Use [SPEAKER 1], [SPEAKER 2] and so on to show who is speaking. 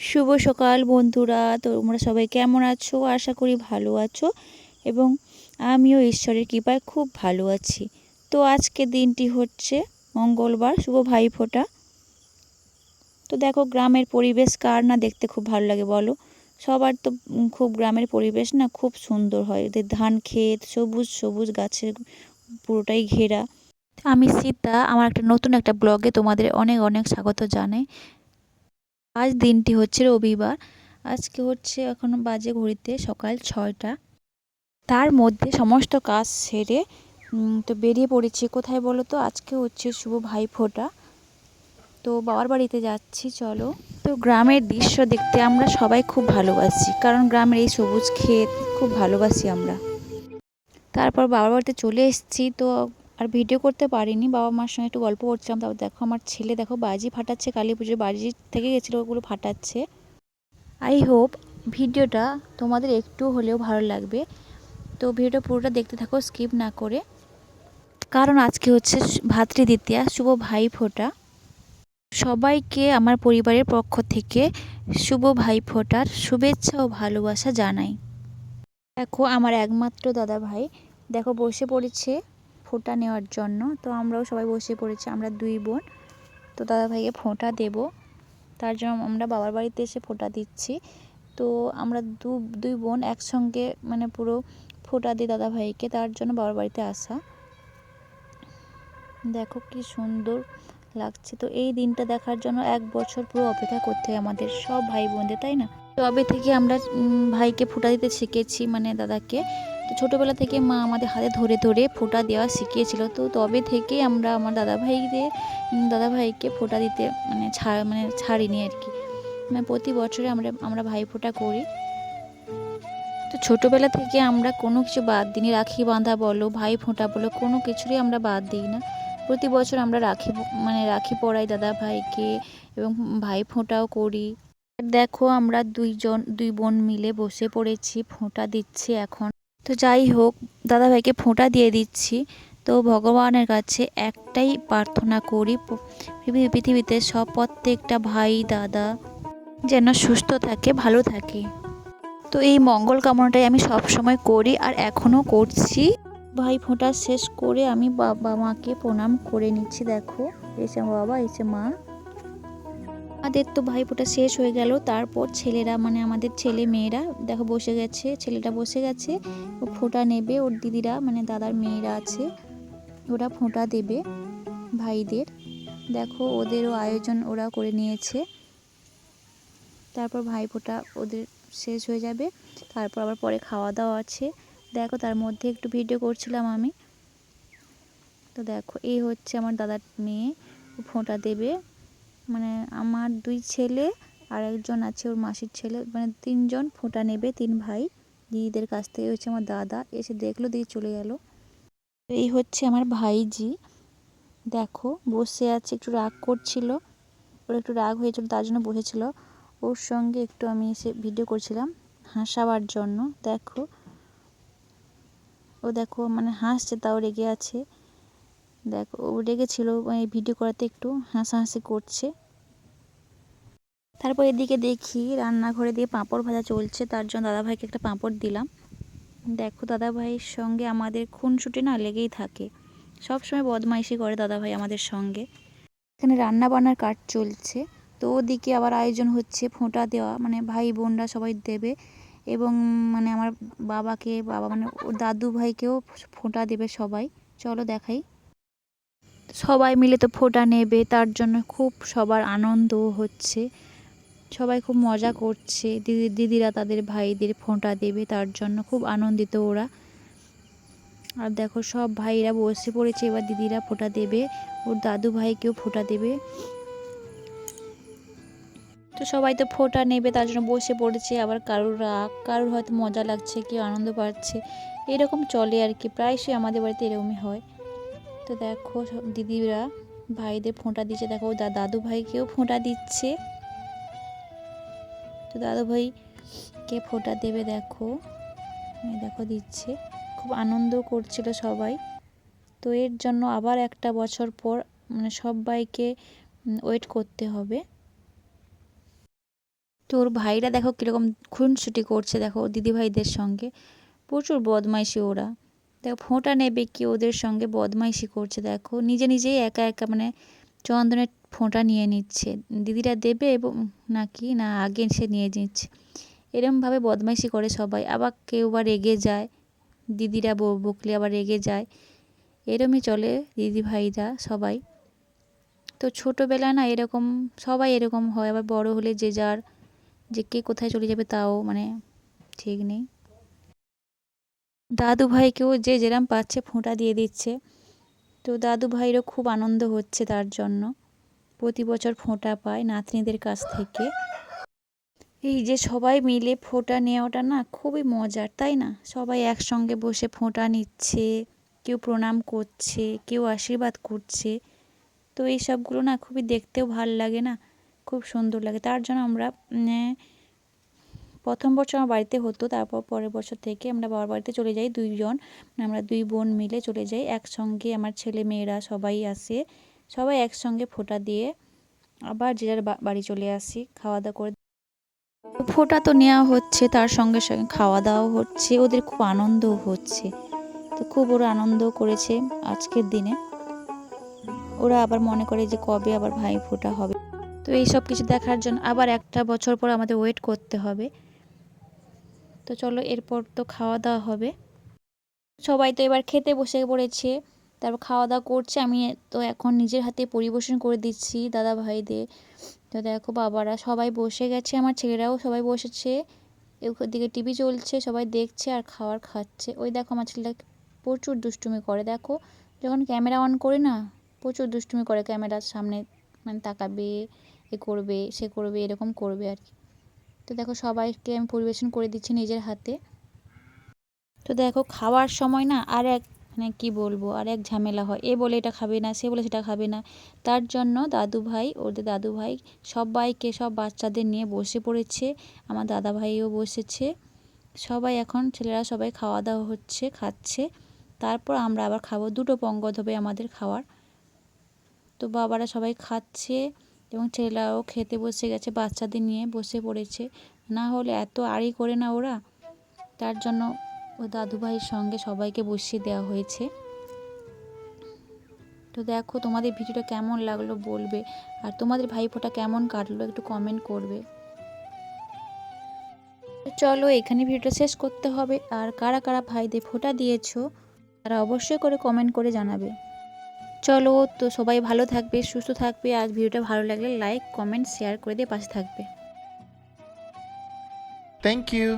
[SPEAKER 1] শুভ সকাল বন্ধুরা, তোমরা সবাই কেমন আছো? আশা করি ভালো আছো এবং আমিও ঈশ্বরের কৃপায় খুব ভালো আছি। তো আজকে দিনটি হচ্ছে মঙ্গলবার, শুভ ভাইফোঁটা। তো দেখো গ্রামের পরিবেশ কার না দেখতে খুব ভালো লাগে বলো? সবার তো খুব গ্রামের পরিবেশ না খুব সুন্দর হয়। এদের ধান ক্ষেত সবুজ সবুজ গাছের পুরোটাই ঘেরা। আমি সীতা, আমার একটা নতুন একটা ব্লগে তোমাদের অনেক অনেক স্বাগত জানাই। আজ দিনটি হচ্ছে রবিবার। আজকে হচ্ছে এখন বাজে ঘড়িতে সকাল ছয়টা। তার মধ্যে সমস্ত কাজ সেরে তো বেরিয়ে পড়েছি। কোথায় বলো তো? আজকে হচ্ছে শুভ ভাইফোঁটা। তো বাবার বাড়িতে যাচ্ছি, চলো। তো গ্রামের দৃশ্য দেখতে আমরা সবাই খুব ভালোবাসি, কারণ গ্রামের এই সবুজ ক্ষেত খুব ভালোবাসি আমরা। তারপর বাবার বাড়িতে চলে এসেছি, তো আর ভিডিও করতে পারিনি, বাবা মার সঙ্গে একটু গল্প করছিলাম, তারপর দেখো আমার ছেলে, দেখো বাজি ফাটাচ্ছে, কালী পুজোর বাজি থেকে গেছিল, ওগুলো ফাটাচ্ছে। আই হোপ ভিডিওটা তোমাদের একটু হলেও ভালো লাগবে। তো ভিডিওটা পুরোটা দেখতে থাকো স্কিপ না করে। কারণ আজকে হচ্ছে ভাতৃদ্বিতীয়া, শুভ ভাই ফোঁটা। সবাইকে আমার পরিবারের পক্ষ থেকে শুভ ভাই ফোঁটার শুভেচ্ছা ও ভালোবাসা জানাই। দেখো আমার একমাত্র দাদা ভাই দেখো বসে পড়েছে। ফোঁটা নেওয়ার জন্য। তো আমরাও সবাই বসে পড়েছি, আমরা দুই বোন। তো দাদা ভাইকে ফোঁটা দেব। তার জন্য আমরা বাবার বাড়িতে এসে ফোঁটা দিচ্ছি। তো আমরা দু, দুই বোন একসঙ্গে মানে পুরো ফোঁটা দিই দাদা ভাইকে তার জন্য বাবার বাড়িতে আসা। দেখো কি সুন্দর লাগছে। তো এই দিনটা দেখার জন্য এক বছর পুরো অপেক্ষা করতে হয় আমাদের সব ভাই বোনদের, তাই না? তবে থেকে আমরা ভাইকে ফোঁটা দিতে শিখেছি মানে দাদাকে। তো ছোটোবেলা থেকে মা আমাদের হাতে ধরে ধরে ফোঁটা দেওয়া শিখিয়েছিল। তো তবে থেকে আমরা আমার দাদা ভাইদের দাদা ভাইকে ফোঁটা দিতে মানে ছাড় মানে ছাড়িনি আর কি। মানে প্রতি বছরে আমরা আমরা ভাই ফোঁটা করি। তো ছোটোবেলা থেকে আমরা কোনো কিছু বাদ দিইনি। রাখি বাঁধা বলো, ভাই ফোঁটা বলো, কোনো কিছুরই আমরা বাদ দিই না। প্রতি বছর আমরা রাখি মানে রাখি পড়াই দাদা ভাইকে এবং ভাই ফোঁটাও করি। দেখো আমরা দুইজন, দুই বোন মিলে বসে পড়েছি, ফোঁটা দিচ্ছি এখন। তো যাই হোক দাদা ভাইকে ফোঁটা দিয়ে দিচ্ছি। তো ভগবানের কাছে একটাই প্রার্থনা করি পৃথিবী- পৃথিবীতে সব প্রত্যেকটা ভাই, দাদা যেন সুস্থ থাকে, ভালো থাকে। তো এই মঙ্গল কামনাটাই আমি সব সময় করি আর এখনও করছি। ভাই ফোঁটা শেষ করে আমি বাবা মাকে প্রণাম করে নিচ্ছি, দেখো। এসে বাবা এসে মা। আমাদের তো ভাই ফোঁটা শেষ হয়ে গেল। তারপর ছেলেরা মানে আমাদের ছেলে মেয়েরা, দেখো বসে গেছে, ছেলেটা বসে গেছে। ও ফোঁটা নেবে, ওর দিদিরা মানে দাদার মেয়েরা আছে, ওরা ফোঁটা দেবে ভাইদের। দেখো ওদেরও আয়োজন ওরা করে নিয়েছে। তারপর ভাই ফোঁটা ওদের শেষ হয়ে যাবে, তারপর আবার পরে খাওয়া দাওয়া আছে। দেখো তার মধ্যে একটু ভিডিও করছিলাম আমি। তো দেখো, এই হচ্ছে আমার দাদার মেয়ে ফোঁটা দেবে। মানে আমার দুই ছেলে আর একজন আছে ওর মাসির ছেলে। মানে তিনজন ফোঁটা নেবে, তিন ভাই। দিদিদের কাছ থেকে হচ্ছে আমার দাদা। এসে দেখল, দিয়ে চলে গেল। এই হচ্ছে আমার ভাইজি। দেখো, বসে আছে, একটু রাগ করছিল। ওর একটু রাগ হয়েছিল, তার জন্য বসেছিল। ওর সঙ্গে একটু আমি এসে ভিডিও করছিলাম হাসাবার জন্য। দেখো। ও দেখো মানে হাসছে, তাও রেগে আছে। দেখো, ও রেগেছিল ভিডিও করাতে একটু হাসাহাসি করছে। তারপর এদিকে দেখি রান্নাঘরে দিয়ে পাঁপড় ভাজা চলছে, তার জন্য দাদাভাইকে একটা পাঁপড় দিলাম। দেখো, দাদাভাইয়ের সঙ্গে আমাদের খুনসুটি না লেগেই থাকে। সব সময় বদমাইশি করে দাদাভাই আমাদের সঙ্গে। এখানে রান্না বান্নার কাজ চলছে। তো ওদিকে আবার আয়োজন হচ্ছে, ফোঁটা দেওয়া মানে ভাই বোনরা সবাই দেবে এবং মানে আমার বাবাকে, বাবা মানে ওর দাদু ভাইকেও ফোঁটা দেবে সবাই। চলো দেখাই। সবাই মিলে তো ফোঁটা নেবে, তার জন্য খুব সবার আনন্দ হচ্ছে। সবাই খুব মজা করছে, দিদি, দিদিরা তাদের ভাইদের ফোঁটা দেবে, তার জন্য খুব আনন্দিত ওরা। আর দেখো সব ভাইরা বসে পড়েছে, এবার দিদিরা ফোঁটা দেবে, ওর দাদু ভাইকেও ফোঁটা দেবে। তো সবাই তো ফোঁটা নেবে, তার জন্য বসে পড়েছে, আবার কারোর রাগ, কারোর হয়তো মজা লাগছে, কেউ আনন্দ পাচ্ছে, এরকম চলে আর কি, প্রায়শই আমাদের বাড়িতে এরকমই হয়। তো দেখো দিদিরা ভাইদের ফোঁটা দিচ্ছে। দেখো দাদু ভাইকেও ফোঁটা দিচ্ছে। তো দাদু ভাইকে ফোঁটা দেবে দেখো। দেখো দিচ্ছে। খুব আনন্দ করছিল সবাই। তো এর জন্য আবার একটা বছর পর মানে সবাইকে ওয়েট করতে হবে। তো ওর ভাইরা দেখো কীরকম খুনসুটি করছে দেখো দিদিভাইদের সঙ্গে। প্রচুর বদমাইশি ওরা। দেখো, ফোঁটা নেবে কি ওদের সঙ্গে? বদমাইশি করছে, দেখো। নিজে নিজেই একা একা মানে চন্দনের ফোঁটা নিয়ে নিচ্ছে। দিদিরা দেবে এবং নাকি? না, আগে সে নিয়ে নিচ্ছে। এরমভাবে বদমাইশি করে সবাই। আবার কেউ বা রেগে যায়। দিদিরা বকলে আবার রেগে যায়। এরমই চলে দিদি ভাইরা সবাই। তো ছোটোবেলা না এরকম, সবাই এরকম হয়। আবার বড় হলে যে যার, যে কে কোথায় চলে যাবে তাও মানে ঠিক নেই। দাদু ভাইকেও যে যেরাম পাচ্ছে ফোঁটা দিয়ে দিচ্ছে। তো দাদু ভাইরও খুব আনন্দ হচ্ছে তার জন্য। প্রতি বছর ফোঁটা পায় নাতনিদের কাছ থেকে। এই যে সবাই মিলে ফোঁটা নেওয়াটা না খুবই মজার, তাই না? সবাই একসঙ্গে বসে ফোঁটা নিচ্ছে, কেউ প্রণাম করছে, কেউ আশীর্বাদ করছে। তো এই সবগুলো না খুবই দেখতেও ভালো লাগে না, খুব সুন্দর লাগে। তার জন্য আমরা প্রথম বছর আমার বাড়িতে হতো, তারপর পরের বছর থেকে আমরা বাবার বাড়িতে চলে যাই দুইজন। আমরা দুই বোন মিলে চলে যাই। একসঙ্গে আমার ছেলে মেয়েরা সবাই আসে। সবাই একসঙ্গে ফোঁটা দিয়ে আবার যে যার বাড়ি চলে আসি। খাওয়া দাওয়া করে ফোঁটা তো নেওয়া হচ্ছে, তার সঙ্গে সঙ্গে খাওয়া দাওয়া হচ্ছে। ওদের খুব আনন্দও হচ্ছে। তো খুব ওরা আনন্দ করেছে আজকের দিনে। ওরা আবার মনে করে যে কবে আবার ভাই ফোঁটা হবে। তো এই সব কিছু দেখার জন্য আবার একটা বছর পর আমাদের ওয়েট করতে হবে। তো চলো এরপর তো খাওয়া দাওয়া হবে। সবাই তো এবার খেতে বসে পড়েছে, তারপর খাওয়া দাওয়া করছে। আমি তো এখন নিজের হাতে পরিবেশন করে দিচ্ছি দাদা ভাইদের তো দেখো বাবারা সবাই বসে গেছে, আমার ছেলেরাও সবাই বসেছে। ওদিকে টিভি চলছে, সবাই দেখছে আর খাওয়ার খাচ্ছে। ওই দেখো আমার ছেলেটা প্রচুর দুষ্টুমি করে। দেখো যখন ক্যামেরা অন করি না, প্রচুর দুষ্টুমি করে ক্যামেরার সামনে মানে তাকাবে, এ করবে, সে করবে, এরকম করবে আর কি। তো দেখো সবাইকে আমি পরিবেশন করে দিচ্ছি নিজের হাতে। তো দেখো খাওয়ার সময় না আর এক মানে কী বলব, আর এক ঝামেলা হয়। এ বলে এটা খাবে না, সে বলে সেটা খাবে না। তার জন্য দাদু ভাই, ওদের দাদু ভাই সবাইকে, সব বাচ্চাদের নিয়ে বসে পড়েছে। আমার দাদা ভাইও বসেছে। সবাই এখন ছেলেরা সবাই খাওয়া দাওয়া হচ্ছে, খাচ্ছে। তারপর আমরা আবার খাব দুটো পঙ্গদ হবে আমাদের খাওয়ার। তো বাবারা সবাই খাচ্ছে। এবং ছেলেরাও খেতে বসে গেছে বাচ্চাদের নিয়ে, বসে পড়েছে। না হলে এত আড়ি করে না ওরা। তার জন্য ও দাদু ভাইয়ের সঙ্গে সবাইকে বসিয়ে দেওয়া হয়েছে। তো দেখো তোমাদের ভিডিওটা কেমন লাগল বলবে। আর তোমাদের ভাইফোঁটা কেমন কাটলো একটু কমেন্ট করবে। চলো এখানে ভিডিওটা শেষ করতে হবে। আর কারা কারা ভাইদের ফোঁটা দিয়েছ, তারা অবশ্যই করে কমেন্ট করে জানাবে। চলো, তো সবাই ভালো থাকবে, সুস্থ থাকবে আর ভিডিওটা ভালো লাগলে লাইক কমেন্ট শেয়ার করে দিয়ে পাশে থাকবে
[SPEAKER 2] থ্যাংক you.